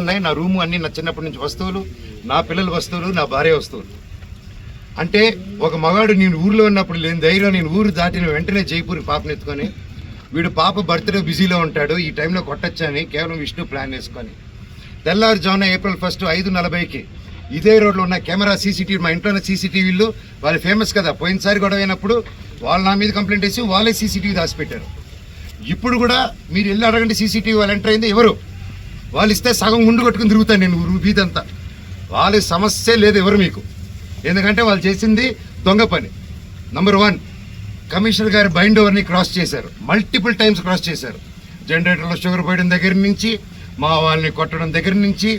ఉన్నాయి. నా రూము అన్ని నా చిన్నప్పటి నుంచి వస్తువులు నా పిల్లల వస్తువులు నా భార్య వస్తువులు. అంటే ఒక మగాడు నేను ఊర్లో ఉన్నప్పుడు లేని ధైర్యం నేను ఊరు దాటిన వెంటనే జైపూర్ పాపను ఎత్తుకొని వీడు పాప బర్త్డే బిజీలో ఉంటాడు ఈ టైంలో కొట్టచ్చని కేవలం విష్ణు ప్లాన్ వేసుకొని. తెల్లవారుజామున ఏప్రిల్ ఫస్ట్ ఐదు నలభైకి ఇదే రోడ్లో ఉన్న కెమెరా సీసీటీవీ మా ఇంట్లో ఉన్న సీసీటీవీలు వాళ్ళు ఫేమస్ కదా. పోయినసారి గొడవ అయినప్పుడు వాళ్ళు నా మీద కంప్లైంట్ వేసి వాళ్ళే సీసీటీవీ దాచిపెట్టారు. ఇప్పుడు కూడా మీరు వెళ్ళి అడగండి సీసీటీవీ వాళ్ళు ఎంటర్ అయింది ఎవరు? వాళ్ళు ఇస్తే సగం గుండు కొట్టుకుని తిరుగుతాను నేను రూపీదంతా వాళ్ళ సమస్య లేదు ఎవరు మీకు. ఎందుకంటే వాళ్ళు చేసింది దొంగ పని. నంబర్ వన్ కమిషనర్ గారి బైండ్ ఓవర్ని క్రాస్ చేశారు. మల్టిపుల్ టైమ్స్ క్రాస్ చేశారు. జనరేటర్లో షుగర్ పోయడం దగ్గర నుంచి మా వాళ్ళని కొట్టడం దగ్గర నుంచి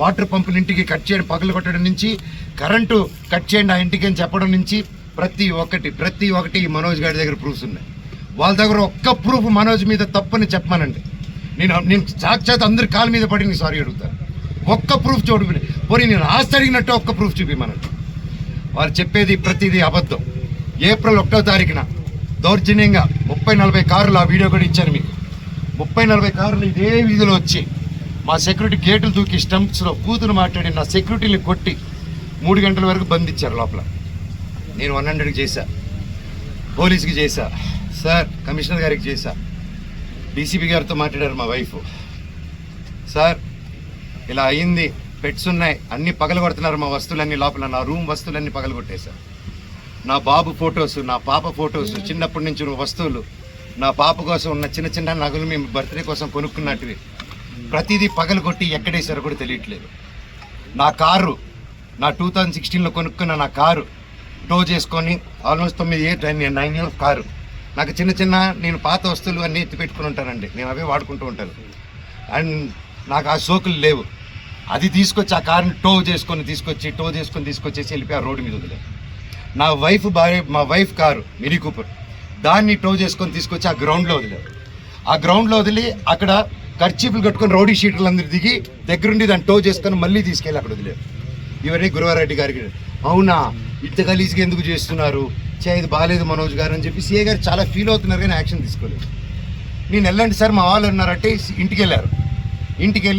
వాటర్ పంపుల ఇంటికి కట్ చేయడం పగలు కొట్టడం నుంచి కరెంటు కట్ చేయండి ఆ ఇంటికి అని చెప్పడం నుంచి ప్రతి ఒక్కటి ప్రతి ఒక్కటి ఈ మనోజ్ గారి దగ్గర ప్రూఫ్స్ ఉన్నాయి. వాళ్ళ దగ్గర ఒక్క ప్రూఫ్ మనోజ్ మీద తప్పని చెప్పానండి నేను నేను సాక్షాత్ అందరి కాళ్ళ మీద పడి నేను సారీ అడుగుతాను. ఒక్క ప్రూఫ్ చూడు పోనీ నేను ఆస్తి అడిగినట్టు ఒక్క ప్రూఫ్ చూపిమనండి. వారు చెప్పేది ప్రతిదీ అబద్ధం. ఏప్రిల్ ఒకటో తారీఖున దౌర్జన్యంగా ముప్పై నలభై కార్లు ఆ వీడియో కూడా ఇచ్చాను మీకు. ముప్పై నలభై కార్లు ఇదే వీధిలో వచ్చి మా సెక్యూరిటీ గేట్లు దూకి స్టంప్స్లో కూతురు మాట్లాడి నా సెక్యూరిటీని కొట్టి మూడు గంటల వరకు బంధించారు లోపల. నేను వన్ హండ్రెడ్కి చేశా. పోలీస్కి చేశా. సార్ కమిషనర్ గారికి చేశా. డీసీపీ గారితో మాట్లాడారు మా వైఫ్. సార్ ఇలా అయింది. పెట్స్ ఉన్నాయి. అన్ని పగలగొడుతున్నారు మా వస్తువులన్నీ లోపల. నా రూమ్ వస్తువులన్నీ పగలగొట్టేశారు నా బాబు ఫొటోస్ నా పాప ఫొటోస్ చిన్నప్పటి నుంచి వస్తువులు నా పాప కోసం ఉన్న చిన్న చిన్న నగలు మేము బర్త్డే కోసం కొనుక్కున్నట్టువి. ప్రతిదీ పగలగొట్టి ఎక్కడేశారో కూడా తెలియట్లేదు. నా కారు నా టూ థౌజండ్ సిక్స్టీన్లో కొనుక్కున్న నా కారు టో చేసుకొని ఆల్మోస్ట్ తొమ్మిది ఇయర్ నైన్ ఇయర్స్ కారు. నాకు చిన్న చిన్న నేను పాత వస్తువులు అన్నీ ఎత్తి పెట్టుకుని ఉంటానండి. నేను అవే వాడుకుంటూ ఉంటాను. అండ్ నాకు ఆ సోకులు లేవు. అది తీసుకొచ్చి ఆ కార్ని టో చేసుకొని తీసుకొచ్చి టో చేసుకొని తీసుకొచ్చేసి వెళ్ళిపోయి ఆ రోడ్డు మీద వదిలే నా వైఫ్ భార్య మా వైఫ్ కారు మినీ కూపర్ దాన్ని టో చేసుకొని తీసుకొచ్చి ఆ గ్రౌండ్లో వదిలేదు ఆ గ్రౌండ్లో వదిలి అక్కడ ఖర్చీపులు కట్టుకొని రౌడీ షీటర్లు అందరు దిగి దగ్గరుండి దాన్ని టో చేసుకొని మళ్ళీ తీసుకెళ్ళి అక్కడ వదిలేవు ఇవన్నీ గురువారెడ్డి గారికి అవునా? ఇంత గలీజ్గా ఎందుకు చేస్తున్నారు? చే ఇది బాగాలేదు మనోజ్ గారు అని చెప్పి సీఏ గారు చాలా ఫీల్ అవుతున్నారు కానీ యాక్షన్ తీసుకోలేదు. నేను వెళ్ళండి సార్ మా వాళ్ళు ఉన్నారంటే ఇంటికి వెళ్ళారు. ఇంటికి వెళ్ళి